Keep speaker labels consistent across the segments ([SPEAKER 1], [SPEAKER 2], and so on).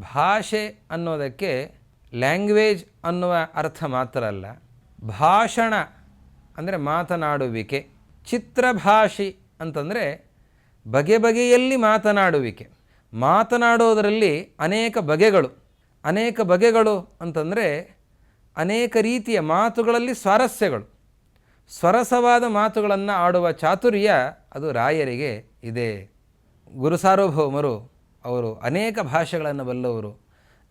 [SPEAKER 1] ಭಾಷೆ ಅನ್ನೋದಕ್ಕೆ ಲ್ಯಾಂಗ್ವೇಜ್ ಅನ್ನುವ ಅರ್ಥ ಮಾತ್ರ ಅಲ್ಲ. ಭಾಷಣ ಅಂದರೆ ಮಾತನಾಡುವಿಕೆ, ಚಿತ್ರಭಾಷಿ ಅಂತಂದರೆ ಬಗೆ ಬಗೆಯಲ್ಲಿ ಮಾತನಾಡುವಿಕೆ. ಮಾತನಾಡೋದರಲ್ಲಿ ಅನೇಕ ಬಗೆಗಳು. ಅನೇಕ ಬಗೆಗಳು ಅಂತಂದರೆ ಅನೇಕ ರೀತಿಯ ಮಾತುಗಳಲ್ಲಿ ಸ್ವಾರಸ್ಯಗಳು. ಸ್ವರಸವಾದ ಮಾತುಗಳನ್ನು ಆಡುವ ಚಾತುರ್ಯ ಅದು ರಾಯರಿಗೆ ಇದೆ. ಗುರುಸಾರ್ವಭೌಮರು ಅವರು ಅನೇಕ ಭಾಷೆಗಳನ್ನು ಬಲ್ಲವರು.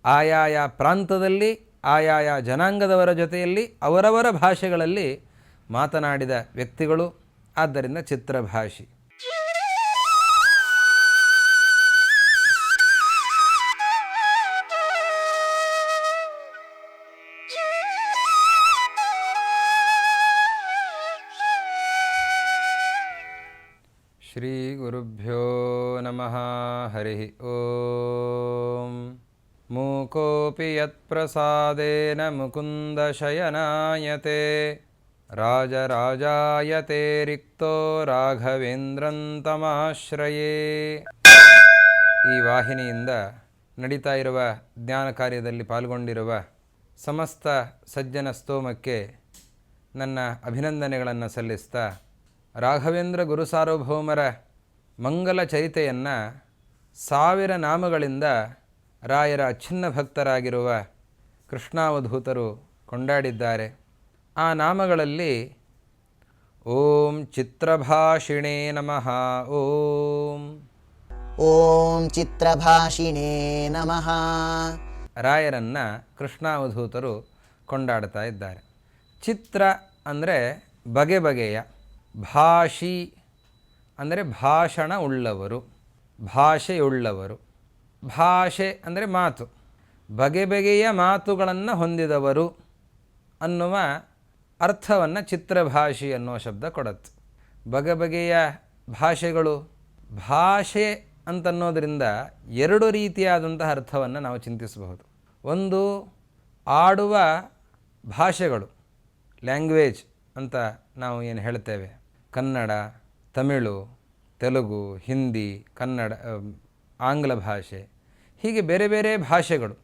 [SPEAKER 1] ಆಯಾಯ ಪ್ರಾಂತದಲ್ಲಿ, ಆಯಾಯ ಜನಾಂಗದವರ ಜೊತೆಯಲ್ಲಿ ಅವರವರ ಭಾಷೆಗಳಲ್ಲಿ ಮಾತನಾಡಿದ ವ್ಯಕ್ತಿಗಳು. ಆದ್ದರಿಂದ ಚಿತ್ರಭಾಷಿ. श्रीगुरुभ्यो नमः हरिः ॐ मूकोऽपि यत्प्रसादेन मुकुन्दशयनायते राजराजायते रिक्तो ರಾಘವೇಂದ್ರಂ ತಮಾಶ್ರಯೇ ಈ ವಾಹಿನಿಯಿಂದ ನಡೀತಾ ಇರುವ ಜ್ಞಾನ ಕಾರ್ಯದಲ್ಲಿ ಪಾಲ್ಗೊಂಡಿರುವ ಸಮಸ್ತ ಸಜ್ಜನ ಸ್ತೋಮಕ್ಕೆ ನನ್ನ ಅಭಿನಂದನೆಗಳನ್ನು ಸಲ್ಲಿಸ್ತಾ ರಾಘವೇಂದ್ರ ಗುರು ಸಾರ್ವಭೌಮರ ಮಂಗಲ ಚರಿತೆಯನ್ನು ಸಾವಿರ ನಾಮಗಳಿಂದ ರಾಯರ ಅಚ್ಛಿನ್ನ ಭಕ್ತರಾಗಿರುವ ಕೃಷ್ಣಾವಧೂತರು ಕೊಂಡಾಡಿದ್ದಾರೆ. ಆ ನಾಮಗಳಲ್ಲಿ ಓಂ ಚಿತ್ರಭಾಷಿಣೇ ನಮಃ. ಓಂ
[SPEAKER 2] ಓಂ ಚಿತ್ರಭಾಷಿಣೇ ನಮಃ.
[SPEAKER 1] ರಾಯರನ್ನು ಕೃಷ್ಣಾವಧೂತರು ಕೊಂಡಾಡ್ತಾ ಇದ್ದಾರೆ. ಚಿತ್ರ ಅಂದರೆ ಬಗೆ ಬಗೆಯ ಭಾಷಿ ಅಂದರೆ ಭಾಷಣ ಉಳ್ಳವರು, ಭಾಷೆಯುಳ್ಳವರು. ಭಾಷೆ ಅಂದರೆ ಮಾತು. ಬಗೆ ಬಗೆಯ ಮಾತುಗಳನ್ನು ಹೊಂದಿದವರು ಅನ್ನುವ ಅರ್ಥವನ್ನು ಚಿತ್ರಭಾಷಿ ಅನ್ನುವ ಶಬ್ದ ಕೊಡತ್ತು. ಬಗೆ ಬಗೆಯ ಭಾಷೆಗಳು ಭಾಷೆ ಅಂತನ್ನೋದರಿಂದ ಎರಡು ರೀತಿಯಾದಂತಹ ಅರ್ಥವನ್ನು ನಾವು ಚಿಂತಿಸಬಹುದು. ಒಂದು ಆಡುವ ಭಾಷೆಗಳು, ಲ್ಯಾಂಗ್ವೇಜ್ ಅಂತ ನಾವು ಏನು ಹೇಳ್ತೇವೆ. ಕನ್ನಡ, ತಮಿಳು, ತೆಲುಗು, ಹಿಂದಿ, ಕನ್ನಡ ಆಂಗ್ಲ ಭಾಷೆ, ಹೀಗೆ ಬೇರೆ ಬೇರೆ ಭಾಷೆಗಳು.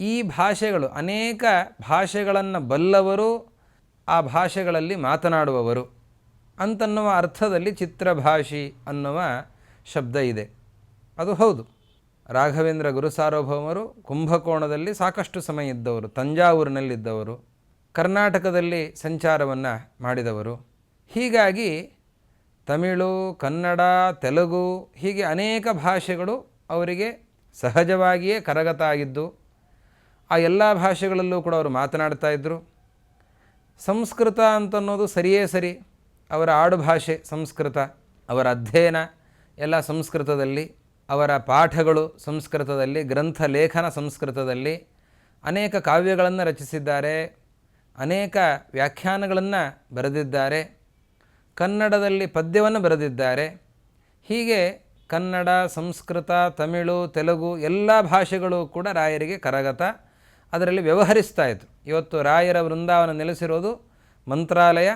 [SPEAKER 1] ಈ ಭಾಷೆಗಳು ಅನೇಕ ಭಾಷೆಗಳನ್ನು ಬಲ್ಲವರು ಆ ಭಾಷೆಗಳಲ್ಲಿ ಮಾತನಾಡುವವರು ಅಂತನ್ನುವ ಅರ್ಥದಲ್ಲಿ ಚಿತ್ರಭಾಷಿ ಅನ್ನುವ ಶಬ್ದ ಇದೆ. ಅದು ಹೌದು. ರಾಘವೇಂದ್ರ ಗುರು ಸಾರ್ವಭೌಮರು ಕುಂಭಕೋಣದಲ್ಲಿ ಸಾಕಷ್ಟು ಸಮಯ ಇದ್ದವರು, ತಂಜಾವೂರಿನಲ್ಲಿದ್ದವರು, ಕರ್ನಾಟಕದಲ್ಲಿ ಸಂಚಾರವನ್ನು ಮಾಡಿದವರು. ಹೀಗಾಗಿ ತಮಿಳು, ಕನ್ನಡ, ತೆಲುಗು ಹೀಗೆ ಅನೇಕ ಭಾಷೆಗಳು ಅವರಿಗೆ ಸಹಜವಾಗಿಯೇ ಕರಗತ ಆಗಿದ್ದು, ಆ ಎಲ್ಲ ಭಾಷೆಗಳಲ್ಲೂ ಕೂಡ ಅವರು ಮಾತನಾಡ್ತಾ ಇದ್ದರು ಸಂಸ್ಕೃತ ಅಂತನ್ನೋದು ಸರಿಯೇ ಸರಿ. ಅವರ ಆಡುಭಾಷೆ ಸಂಸ್ಕೃತ, ಅವರ ಅಧ್ಯಯನ ಎಲ್ಲ ಸಂಸ್ಕೃತದಲ್ಲಿ, ಅವರ ಪಾಠಗಳು ಸಂಸ್ಕೃತದಲ್ಲಿ, ಗ್ರಂಥ ಲೇಖನ ಸಂಸ್ಕೃತದಲ್ಲಿ ಅನೇಕ ಕಾವ್ಯಗಳನ್ನು ರಚಿಸಿದ್ದಾರೆ, ಅನೇಕ ವ್ಯಾಖ್ಯಾನಗಳನ್ನು ಬರೆದಿದ್ದಾರೆ. ಕನ್ನಡದಲ್ಲಿ ಪದ್ಯವನ್ನು ಬರೆದಿದ್ದಾರೆ. ಹೀಗೆ ಕನ್ನಡ, ಸಂಸ್ಕೃತ, ತಮಿಳು, ತೆಲುಗು ಎಲ್ಲ ಭಾಷೆಗಳು ಕೂಡ ರಾಯರಿಗೆ ಕರಗತ, ಅದರಲ್ಲಿ ವ್ಯವಹರಿಸ್ತಾ ಇತ್ತು ಇವತ್ತು ರಾಯರ ವೃಂದಾವನ ನೆಲೆಸಿರೋದು ಮಂತ್ರಾಲಯ,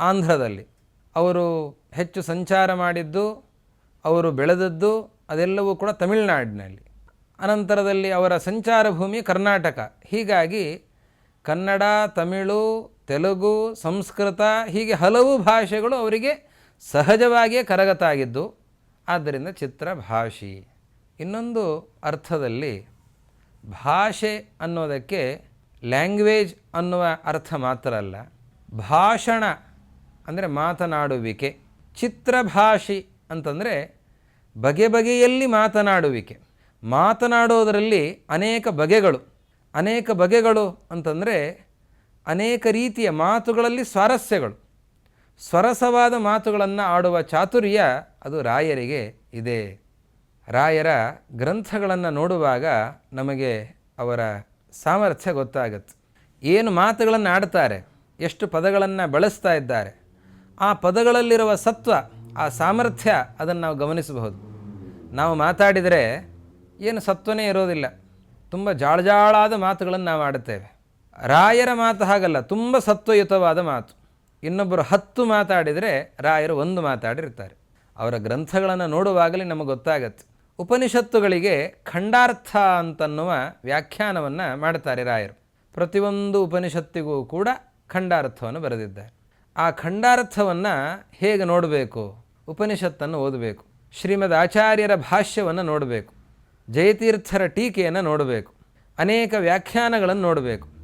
[SPEAKER 1] ಆಂಧ್ರದಲ್ಲಿ. ಅವರು ಹೆಚ್ಚು ಸಂಚಾರ ಮಾಡಿದ್ದು, ಅವರು ಬೆಳೆದದ್ದು ಅದೆಲ್ಲವೂ ಕೂಡ ತಮಿಳುನಾಡಿನಲ್ಲಿ. ಅನಂತರದಲ್ಲಿ ಅವರ ಸಂಚಾರ ಭೂಮಿ ಕರ್ನಾಟಕ. ಹೀಗಾಗಿ ಕನ್ನಡ, ತಮಿಳು ತೆಲುಗು, ಸಂಸ್ಕೃತ, ಹೀಗೆ ಹಲವು ಭಾಷೆಗಳು ಅವರಿಗೆ ಸಹಜವಾಗಿಯೇ ಕರಗತ ಆಗಿದ್ದು ಆದ್ದರಿಂದ ಚಿತ್ರಭಾಷಿ ಇನ್ನೊಂದು ಅರ್ಥದಲ್ಲಿ ಭಾಷೆ ಅನ್ನೋದಕ್ಕೆ ಲ್ಯಾಂಗ್ವೇಜ್ ಅನ್ನುವ ಅರ್ಥ ಮಾತ್ರ ಅಲ್ಲ. ಭಾಷಣ ಅಂದರೆ ಮಾತನಾಡುವಿಕೆ. ಚಿತ್ರಭಾಷಿ ಅಂತಂದರೆ ಬಗೆ ಬಗೆಯಲ್ಲಿ ಮಾತನಾಡುವಿಕೆ. ಮಾತನಾಡೋದರಲ್ಲಿ ಅನೇಕ ಬಗೆಗಳು. ಅನೇಕ ಬಗೆಗಳು ಅಂತಂದರೆ ಅನೇಕ ರೀತಿಯ ಮಾತುಗಳಲ್ಲಿ ಸ್ವಾರಸ್ಯಗಳು. ಸ್ವರಸವಾದ ಮಾತುಗಳನ್ನು ಆಡುವ ಚಾತುರ್ಯ ಅದು ರಾಯರಿಗೆ ಇದೆ. ರಾಯರ ಗ್ರಂಥಗಳನ್ನು ನೋಡುವಾಗ ನಮಗೆ ಅವರ ಸಾಮರ್ಥ್ಯ ಗೊತ್ತಾಗತ್ತೆ. ಏನು ಮಾತುಗಳನ್ನು ಆಡ್ತಾರೆ, ಎಷ್ಟು ಪದಗಳನ್ನು ಬಳಸ್ತಾ ಇದ್ದಾರೆ, ಆ ಪದಗಳಲ್ಲಿರುವ ಸತ್ವ, ಆ ಸಾಮರ್ಥ್ಯ ಅದನ್ನು ನಾವು ಗಮನಿಸಬಹುದು. ನಾವು ಮಾತಾಡಿದರೆ ಏನು ಸತ್ವನೇ ಇರೋದಿಲ್ಲ. ತುಂಬ ಜಾಳಜಾಳಾದ ಮಾತುಗಳನ್ನು ನಾವು ಆಡುತ್ತೇವೆ. ರಾಯರ ಮಾತು ಹಾಗಲ್ಲ, ತುಂಬ ಸತ್ವಯುತವಾದ ಮಾತು. ಇನ್ನೊಬ್ಬರು ಹತ್ತು ಮಾತಾಡಿದರೆ ರಾಯರು ಒಂದು ಮಾತಾಡಿರ್ತಾರೆ. ಅವರ ಗ್ರಂಥಗಳನ್ನು ನೋಡುವಾಗಲೇ ನಮಗೆ ಗೊತ್ತಾಗತ್ತೆ. ಉಪನಿಷತ್ತುಗಳಿಗೆ ಖಂಡಾರ್ಥ ಅಂತನ್ನುವ ವ್ಯಾಖ್ಯಾನವನ್ನು ಮಾಡ್ತಾರೆ ರಾಯರು. ಪ್ರತಿಯೊಂದು ಉಪನಿಷತ್ತಿಗೂ ಕೂಡ ಖಂಡಾರ್ಥವನ್ನು ಬರೆದಿದ್ದಾರೆ. ಆ ಖಂಡಾರ್ಥವನ್ನು ಹೇಗೆ ನೋಡಬೇಕು? ಉಪನಿಷತ್ತನ್ನು ಓದಬೇಕು. ಶ್ರೀಮದ್ ಆಚಾರ್ಯರ ಭಾಷ್ಯವನ್ನು ನೋಡಬೇಕು. ಜಯತೀರ್ಥರ ಟೀಕೆಯನ್ನು ನೋಡಬೇಕು. ಅನೇಕ ವ್ಯಾಖ್ಯಾನಗಳನ್ನು ನೋಡಬೇಕು.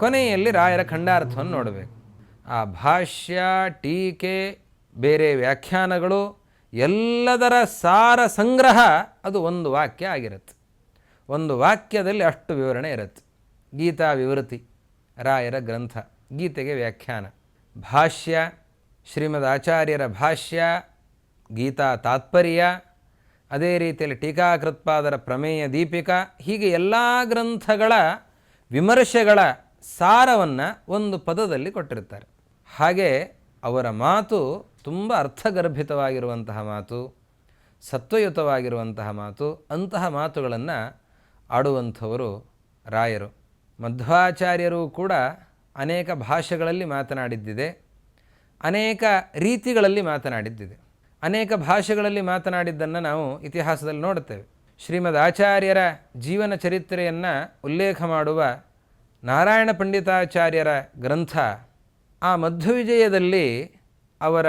[SPEAKER 1] ಕೊನೆಯಲ್ಲಿ ರಾಯರ ಖಂಡಾರ್ಥವನ್ನು ನೋಡಬೇಕು. ಆ ಭಾಷ್ಯ, ಟೀಕೆ, ಬೇರೆ ವ್ಯಾಖ್ಯಾನಗಳು, ಎಲ್ಲದರ ಸಾರ ಸಂಗ್ರಹ ಅದು ಒಂದು ವಾಕ್ಯ ಆಗಿರುತ್ತೆ. ಒಂದು ವಾಕ್ಯದಲ್ಲಿ ಅಷ್ಟು ವಿವರಣೆ ಇರುತ್ತೆ. ಗೀತಾ ವಿವೃತಿ, ರಾಯರ ಗ್ರಂಥ, ಗೀತೆಗೆ ವ್ಯಾಖ್ಯಾನ. ಭಾಷ್ಯ, ಶ್ರೀಮದ್ ಆಚಾರ್ಯರ ಭಾಷ್ಯ, ಗೀತಾ ತಾತ್ಪರ್ಯ, ಅದೇ ರೀತಿಯಲ್ಲಿ ಟೀಕಾಕೃತ್ಪಾದರ ಪ್ರಮೇಯ ದೀಪಿಕಾ, ಹೀಗೆ ಎಲ್ಲ ಗ್ರಂಥಗಳ ವಿಮರ್ಶೆಗಳ ಸಾರವನ್ನು ಒಂದು ಪದದಲ್ಲಿ ಕೊಟ್ಟಿರ್ತಾರೆ ಹಾಗೆ ಅವರ ಮಾತು ತುಂಬ ಅರ್ಥಗರ್ಭಿತವಾಗಿರುವಂತಹ ಮಾತು, ಸತ್ವಯುತವಾಗಿರುವಂತಹ ಮಾತು, ಅಂತಹ ಮಾತುಗಳನ್ನು ಆಡುವಂಥವರು ರಾಯರು. ಮಧ್ವಾಚಾರ್ಯರು ಕೂಡ ಅನೇಕ ಭಾಷೆಗಳಲ್ಲಿ ಮಾತನಾಡಿದ್ದಿದೆ. ಅನೇಕ ರೀತಿಗಳಲ್ಲಿ ಮಾತನಾಡಿದ್ದಿದೆ. ಅನೇಕ ಭಾಷೆಗಳಲ್ಲಿ ಮಾತನಾಡಿದ್ದನ್ನು ನಾವು ಇತಿಹಾಸದಲ್ಲಿ ನೋಡುತ್ತೇವೆ. ಶ್ರೀಮದ್ ಆಚಾರ್ಯರ ಜೀವನ ಚರಿತ್ರೆಯನ್ನು ಉಲ್ಲೇಖ ಮಾಡುವ ನಾರಾಯಣ ಪಂಡಿತಾಚಾರ್ಯರ ಗ್ರಂಥ ಆ ಮಧ್ವವಿಜಯದಲ್ಲಿ ಅವರ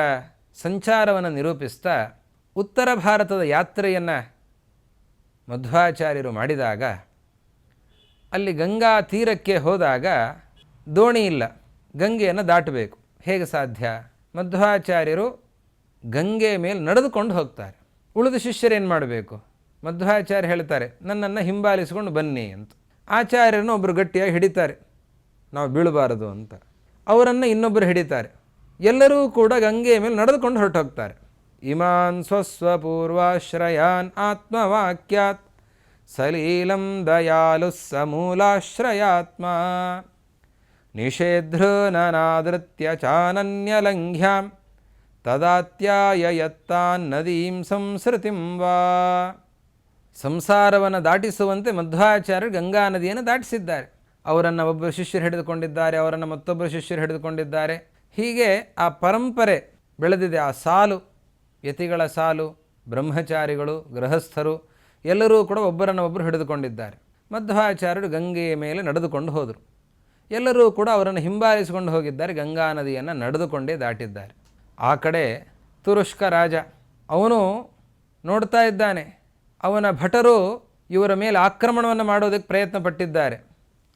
[SPEAKER 1] ಸಂಚಾರವನ್ನು ನಿರೂಪಿಸ್ತಾ ಉತ್ತರ ಭಾರತದ ಯಾತ್ರೆಯನ್ನು ಮಧ್ವಾಚಾರ್ಯರು ಮಾಡಿದಾಗ ಅಲ್ಲಿ ಗಂಗಾ ತೀರಕ್ಕೆ ಹೋದಾಗ ದೋಣಿ ಇಲ್ಲ. ಗಂಗೆಯನ್ನು ದಾಟಬೇಕು. ಹೇಗೆ ಸಾಧ್ಯ? ಮಧ್ವಾಚಾರ್ಯರು ಗಂಗೆ ಮೇಲೆ ನಡೆದುಕೊಂಡು ಹೋಗ್ತಾರೆ. ಉಳಿದ ಶಿಷ್ಯರೇನು ಮಾಡಬೇಕು? ಮಧ್ವಾಚಾರ್ಯ ಹೇಳ್ತಾರೆ, ನನ್ನನ್ನು ಹಿಂಬಾಲಿಸಿಕೊಂಡು ಬನ್ನಿ ಅಂತ. ಆಚಾರ್ಯರನ್ನು ಒಬ್ಬರು ಗಟ್ಟಿಯಾಗಿ ಹಿಡಿತಾರೆ. ನಾವು ಬೀಳಬಾರದು ಅಂತ. ಅವರನ್ನು ಇನ್ನೊಬ್ಬರು ಹಿಡಿತಾರೆ. ಎಲ್ಲರೂ ಕೂಡ ಗಂಗೆಯ ಮೇಲೆ ನಡೆದುಕೊಂಡು ಹೊರಟೋಗ್ತಾರೆ. ಇಮಾನ್ ಸ್ವಸ್ವಪೂರ್ವಾಶ್ರಯಾನ್ ಆತ್ಮವಾಕ್ಯಾತ್. ಸಲೀಲಂ ದಯಾಲು ಸಮೂಲಾಶ್ರಯಾತ್ಮ. ನಿಷೇಧೃನನಾದೃತ್ಯ ಚಾನನ್ಯಲಂಘ್ಯಾಂ. ತದಾತ್ಯಾಯ ಯತ್ತಾನ್ ನದೀಂ ಸಂಸ್ಕೃತಿಂ ವಾ. ಸಂಸಾರವನ್ನು ದಾಟಿಸುವಂತೆ ಮಧ್ವಾಚಾರ್ಯರು ಗಂಗಾ ನದಿಯನ್ನು ದಾಟಿಸಿದ್ದಾರೆ. ಅವರನ್ನು ಒಬ್ಬ ಶಿಷ್ಯರು ಹಿಡಿದುಕೊಂಡಿದ್ದಾರೆ, ಅವರನ್ನು ಮತ್ತೊಬ್ಬರು ಶಿಷ್ಯರು ಹಿಡಿದುಕೊಂಡಿದ್ದಾರೆ. ಹೀಗೆ ಆ ಪರಂಪರೆ ಬೆಳೆದಿದೆ. ಆ ಸಾಲು, ಯತಿಗಳ ಸಾಲು, ಬ್ರಹ್ಮಚಾರಿಗಳು, ಗೃಹಸ್ಥರು, ಎಲ್ಲರೂ ಕೂಡ ಒಬ್ಬರನ್ನು ಒಬ್ಬರು ಹಿಡಿದುಕೊಂಡಿದ್ದಾರೆ. ಮಧ್ವಾಚಾರ್ಯರು ಗಂಗೆಯ ಮೇಲೆ ನಡೆದುಕೊಂಡು ಹೋದರು. ಎಲ್ಲರೂ ಕೂಡ ಅವರನ್ನು ಹಿಂಬಾಲಿಸಿಕೊಂಡು ಹೋಗಿದ್ದಾರೆ, ಗಂಗಾ ನದಿಯನ್ನು ನಡೆದುಕೊಂಡೇ ದಾಟಿದ್ದಾರೆ. ಆ ಕಡೆ ತುರುಷ್ಕ ರಾಜ, ಅವನು ನೋಡ್ತಾ ಇದ್ದಾನೆ. ಅವನ ಭಟರು ಇವರ ಮೇಲೆ ಆಕ್ರಮಣವನ್ನು ಮಾಡೋದಕ್ಕೆ ಪ್ರಯತ್ನ ಪಟ್ಟಿದ್ದಾರೆ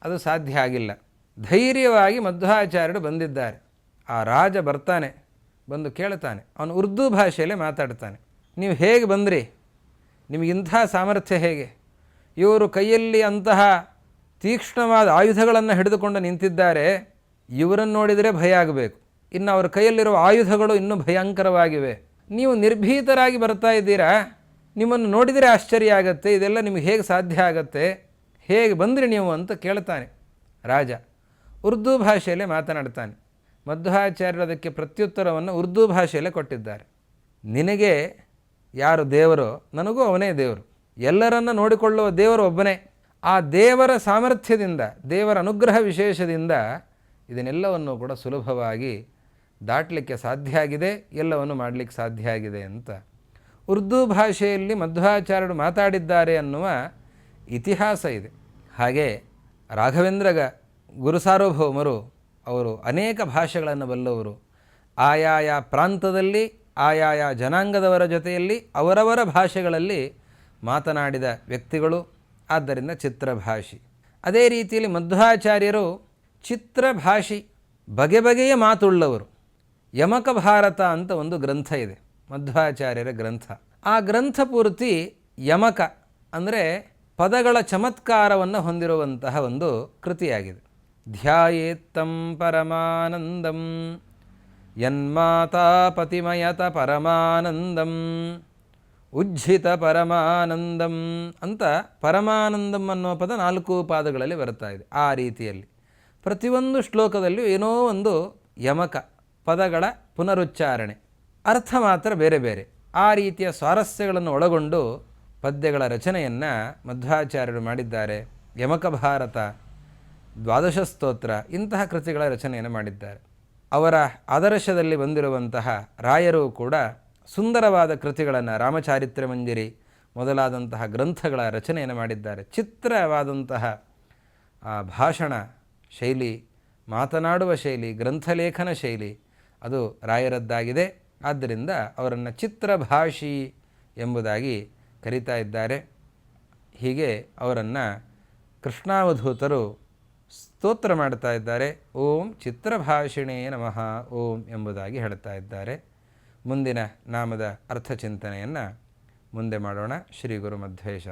[SPEAKER 1] ಅದು ಸಾಧ್ಯ ಆಗಿಲ್ಲ. ಧೈರ್ಯವಾಗಿ ಮಧ್ವಾಚಾರ್ಯರು ಬಂದಿದ್ದಾರೆ. ಆ ರಾಜ ಬರ್ತಾನೆ, ಬಂದು ಕೇಳ್ತಾನೆ, ಅವನು ಉರ್ದು ಭಾಷೆಯಲ್ಲೇ ಮಾತಾಡ್ತಾನೆ. ನೀವು ಹೇಗೆ ಬಂದ್ರಿ? ನಿಮಗಿಂಥ ಸಾಮರ್ಥ್ಯ ಹೇಗೆ? ಇವರು ಕೈಯಲ್ಲಿ ಅಂತಹ ತೀಕ್ಷ್ಣವಾದ ಆಯುಧಗಳನ್ನು ಹಿಡಿದುಕೊಂಡು ನಿಂತಿದ್ದಾರೆ. ಇವರನ್ನು ನೋಡಿದರೆ ಭಯ ಆಗಬೇಕು. ಇನ್ನು ಅವರ ಕೈಯಲ್ಲಿರುವ ಆಯುಧಗಳು ಇನ್ನೂ ಭಯಂಕರವಾಗಿವೆ. ನೀವು ನಿರ್ಭೀತರಾಗಿ ಬರ್ತಾ ಇದ್ದೀರಾ? ನಿಮ್ಮನ್ನು ನೋಡಿದರೆ ಆಶ್ಚರ್ಯ ಆಗತ್ತೆ, ಇದೆಲ್ಲ ನಿಮಗೆ ಹೇಗೆ ಸಾಧ್ಯ ಆಗತ್ತೆ, ಹೇಗೆ ಬಂದ್ರಿ ನೀವು ಅಂತ ಕೇಳ್ತಾನೆ ರಾಜ. ಉರ್ದು ಭಾಷೆಯಲ್ಲೇ ಮಾತನಾಡ್ತಾನೆ. ಮಧ್ವಾಚಾರ್ಯರು ಅದಕ್ಕೆ ಪ್ರತ್ಯುತ್ತರವನ್ನು ಉರ್ದು ಭಾಷೆಯಲ್ಲೇ ಕೊಟ್ಟಿದ್ದಾರೆ. ನಿನಗೆ ಯಾರು ದೇವರೋ? ನನಗೂ ಅವನೇ ದೇವರು. ಎಲ್ಲರನ್ನು ನೋಡಿಕೊಳ್ಳುವ ದೇವರು ಒಬ್ಬನೇ. ಆ ದೇವರ ಸಾಮರ್ಥ್ಯದಿಂದ, ದೇವರ ಅನುಗ್ರಹ ವಿಶೇಷದಿಂದ ಇದನ್ನೆಲ್ಲವನ್ನು ಕೂಡ ಸುಲಭವಾಗಿ ದಾಟಲಿಕ್ಕೆ ಸಾಧ್ಯ ಆಗಿದೆ, ಎಲ್ಲವನ್ನು ಮಾಡಲಿಕ್ಕೆ ಸಾಧ್ಯ ಆಗಿದೆ ಅಂತ ಉರ್ದು ಭಾಷೆಯಲ್ಲಿ ಮಧ್ವಾಚಾರ್ಯರು ಮಾತಾಡಿದ್ದಾರೆ ಅನ್ನುವ ಇತಿಹಾಸ ಇದೆ. ಹಾಗೆ ರಾಘವೇಂದ್ರಗ ಗುರು ಸಾರ್ವಭೌಮರು, ಅವರು ಅನೇಕ ಭಾಷೆಗಳನ್ನು ಬಲ್ಲವರು. ಆಯಾಯ ಪ್ರಾಂತದಲ್ಲಿ, ಆಯಾಯ ಜನಾಂಗದವರ ಜೊತೆಯಲ್ಲಿ ಅವರವರ ಭಾಷೆಗಳಲ್ಲಿ ಮಾತನಾಡಿದ ವ್ಯಕ್ತಿಗಳು, ಆದ್ದರಿಂದ ಚಿತ್ರಭಾಷಿ. ಅದೇ ರೀತಿಯಲ್ಲಿ ಮಧ್ವಾಚಾರ್ಯರು ಚಿತ್ರಭಾಷಿ ಬಗೆ ಬಗೆಯ ಮಾತುಳ್ಳವರು. ಯಮಕ ಭಾರತ ಅಂತ ಒಂದು ಗ್ರಂಥ ಇದೆ. ಮಧ್ವಾಚಾರ್ಯರ ಗ್ರಂಥ. ಆ ಗ್ರಂಥ ಪೂರ್ತಿ ಯಮಕ ಅಂದರೆ ಪದಗಳ ಚಮತ್ಕಾರವನ್ನು ಹೊಂದಿರುವಂತಹ ಒಂದು ಕೃತಿಯಾಗಿದೆ. ಧ್ಯಾಯೇತ್ತಂ ಪರಮಾನಂದಂ, ಯನ್ಮಾತಾಪತಿಮಯತ ಪರಮಾನಂದಂ, ಉಜ್ಜಿತ ಪರಮಾನಂದಂ ಅಂತ ಪರಮಾನಂದಂ ಅನ್ನುವ ಪದ ನಾಲ್ಕು ಪಾದಗಳಲ್ಲಿ ಬರ್ತಾ ಇದೆ ಆ ರೀತಿಯಲ್ಲಿ. ಪ್ರತಿಯೊಂದು ಶ್ಲೋಕದಲ್ಲಿಯೂ ಏನೋ ಒಂದು ಯಮಕ ಪದಗಳ ಪುನರುಚ್ಚಾರಣೆ. ಅರ್ಥ ಮಾತ್ರ ಬೇರೆ ಬೇರೆ. ಆ ರೀತಿಯ ಸ್ವಾರಸ್ಯಗಳನ್ನು ಒಳಗೊಂಡು ಪದ್ಯಗಳ ರಚನೆಯನ್ನು ಮಧ್ವಾಚಾರ್ಯರು ಮಾಡಿದ್ದಾರೆ. ಯಮಕ ಭಾರತ, ದ್ವಾದಶ ಸ್ತೋತ್ರ ಇಂತಹ ಕೃತಿಗಳ ರಚನೆಯನ್ನು ಮಾಡಿದ್ದಾರೆ. ಅವರ ಆದರ್ಶದಲ್ಲಿ ಬಂದಿರುವಂತಹ ರಾಯರು ಕೂಡ ಸುಂದರವಾದ ಕೃತಿಗಳನ್ನು ರಾಮಚಾರಿತ್ರ ಮಂಜರಿ ಮೊದಲಾದಂತಹ ಗ್ರಂಥಗಳ ರಚನೆಯನ್ನು ಮಾಡಿದ್ದಾರೆ. ಚಿತ್ರವಾದಂತಹ ಭಾಷಣ ಶೈಲಿ, ಮಾತನಾಡುವ ಶೈಲಿ, ಗ್ರಂಥಲೇಖನ ಶೈಲಿ ಅದು ರಾಯರದ್ದಾಗಿದೆ. ಆದ್ದರಿಂದ ಅವರನ್ನು ಚಿತ್ರಭಾಷಿ ಎಂಬುದಾಗಿ ಕರೀತಾ ಇದ್ದಾರೆ. ಹೀಗೆ ಅವರನ್ನು ಕೃಷ್ಣಾವಧೂತರು ಸ್ತೋತ್ರ ಮಾಡ್ತಾ ಇದ್ದಾರೆ. ಓಂ ಚಿತ್ರಭಾಷಿಣೇ ನಮಃ, ಓಂ ಎಂಬುದಾಗಿ ಹೇಳ್ತಾ ಇದ್ದಾರೆ. ಮುಂದಿನ ನಾಮದ ಅರ್ಥಚಿಂತನೆಯನ್ನು ಮುಂದೆ ಮಾಡೋಣ. ಶ್ರೀ ಗುರು ಮಧ್ವೇಶ